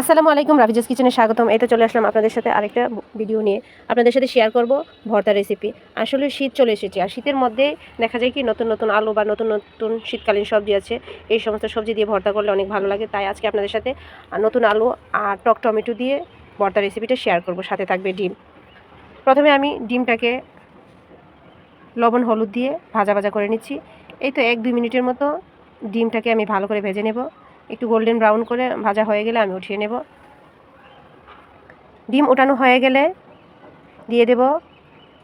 আসসালামু আলাইকুম, রাফিজাস কিচেনে স্বাগতম। তো চলে আসলাম আপনাদের সাথে আরেকটা ভিডিও নিয়ে। আপনাদের সাথে শেয়ার করব ভর্তা রেসিপি আসলে শীত চলে এসেছে, আর শীতের মধ্যে দেখা যায় কি, নতুন নতুন আলু বা নতুন নতুন শীতকালীন সবজি আছে। এই সমস্ত সবজি দিয়ে ভর্তা করলে অনেক ভালো লাগে। তাই আজকে আপনাদের সাথে নতুন আলু আর টক টমেটো দিয়ে ভর্তা রেসিপিটা শেয়ার করব। সাথে থাকবে ডিম। প্রথমে আমি ডিমটাকে লবণ, হলুদ দিয়ে ভাজা ভাজা করে নিচ্ছি। এই তো এক দুই মিনিটের মতো ডিমটাকে আমি ভালো করে ভেজে নেব। একটু গোল্ডেন ব্রাউন করে ভাজা হয়ে গেলে আমি উঠিয়ে নেব। ডিম ওঠানো হয়ে গেলে দিয়ে দেব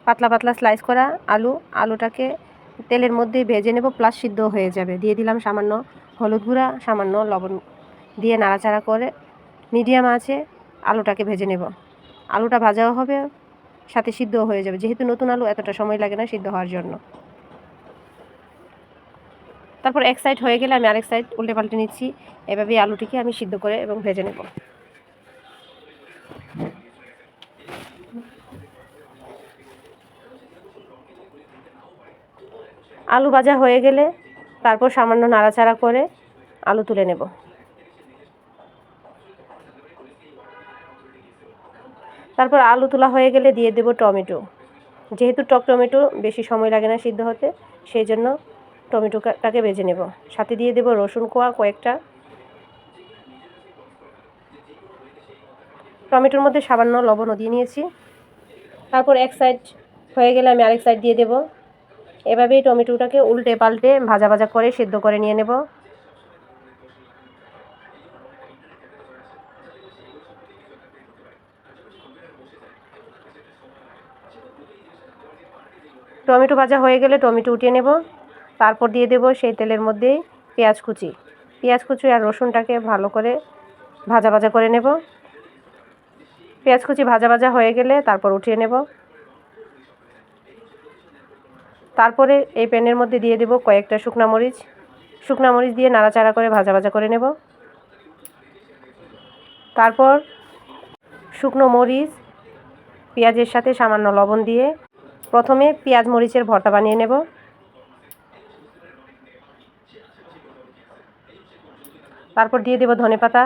পাতলা পাতলা স্লাইস করা আলু। আলুটাকে তেলের মধ্যে ভেজে নেব প্লাস সিদ্ধ হয়ে যাবে। দিয়ে দিলাম সামান্য হলুদ গুঁড়া, সামান্য লবণ। দিয়ে নাড়াচাড়া করে মিডিয়াম আছে, আলুটাকে ভেজে নেব। আলুটা ভাজাও হবে, সাথে সিদ্ধও হয়ে যাবে। যেহেতু নতুন আলু, এতটা সময় লাগে না সিদ্ধ হওয়ার জন্য। তারপর এক সাইড হয়ে গেলে আমি আরেক সাইড উল্টে পাল্টে নিচ্ছি। এভাবেই আলুটিকে আমি সিদ্ধ করে এবং ভেজে নেব। আলু ভাজা হয়ে গেলে তারপর সামান্য নাড়াচাড়া করে আলু তুলে নেব। তারপর আলু তোলা হয়ে গেলে দিয়ে দেব টমেটো। যেহেতু টক টমেটো, বেশি সময় লাগে না সিদ্ধ হতে, সেই জন্য টমেটোটাকে ভেজে নেব। সাথে দিয়ে দেব রসুন কোয়া কয়েকটা। টমেটোর মধ্যে সামান্য লবণও দিয়ে নিয়েছি। তারপর এক সাইড হয়ে গেলে আমি আরেক সাইড দিয়ে দেব। এভাবেই টমেটোটাকে উল্টে পাল্টে ভাজা ভাজা করে সেদ্ধ করে নিয়ে নেব। টমেটো ভাজা হয়ে গেলে টমেটো উঠিয়ে নেব। তারপর দিয়ে দেব সেই তেলের মধ্যেই পেঁয়াজ কুচি। পেঁয়াজ কুচি আর রসুনটাকে ভালো করে ভাজা ভাজা করে নেব। পেঁয়াজ কুচি ভাজা ভাজা হয়ে গেলে তারপর উঠিয়ে নেব। তারপরে এই প্যানের মধ্যে দিয়ে দেব কয়েকটা শুকনা মরিচ। শুকনা মরিচ দিয়ে নাড়াচাড়া করে ভাজা ভাজা করে নেব। তারপর শুকনো মরিচ, পেঁয়াজের সাথে সামান্য লবণ দিয়ে প্রথমে পেঁয়াজ মরিচের ভর্তা বানিয়ে নেব। তারপর দিয়ে দেব ধনে পাতা।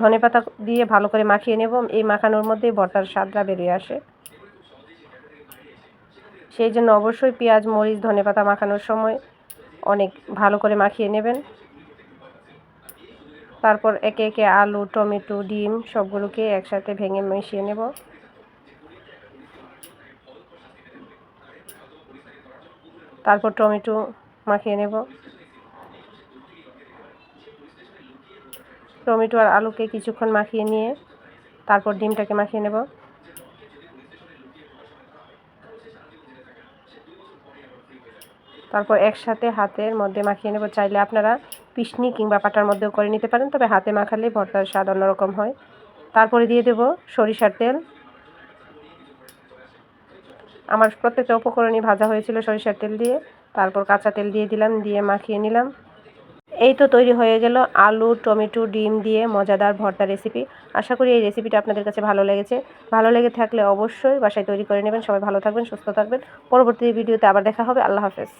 ধনে পাতা দিয়ে ভালো করে মাখিয়ে নেব। এই মাখানোর মধ্যে ভর্তার স্বাদটা বেরিয়ে আসে। সেই জন্য অবশ্যই পেঁয়াজ, মরিচ, ধনে পাতা মাখানোর সময় অনেক ভালো করে মাখিয়ে নেবেন। তারপর একে একে আলু, টমেটো, ডিম সবগুলোকে একসাথে ভেঙে মিশিয়ে নেব। তারপর টমেটো মাখিয়ে নেব। টমেটো আর আলুকে কিছুক্ষণ মাখিয়ে নিয়ে তারপর ডিমটাকে মাখিয়ে নেব। তারপর একসাথে হাতের মধ্যে মাখিয়ে নেব। চাইলে আপনারা পিসনি কিংবা পাটার মধ্যেও করে নিতে পারেন, তবে হাতে মাখালে ভর্তার স্বাদ অন্যরকম হয়। তারপরে দিয়ে দেব সরিষার তেল। আমার প্রত্যেকটা উপকরণই ভাজা হয়েছিল সরিষার তেল দিয়ে। তারপর কাঁচা তেল দিয়ে দিলাম, দিয়ে মাখিয়ে নিলাম। এই তো তৈরি হয়ে গেল আলু, টমেটো, ডিম দিয়ে মজাদার ভর্তা রেসিপি আশা করি এই রেসিপিটা আপনাদের কাছে ভালো লেগেছে। ভালো লেগে থাকলে অবশ্যই বাসায় তৈরি করে নেবেন। সবাই ভালো থাকবেন, সুস্থ থাকবেন। পরবর্তী ভিডিওতে আবার দেখা হবে। আল্লাহ হাফেজ।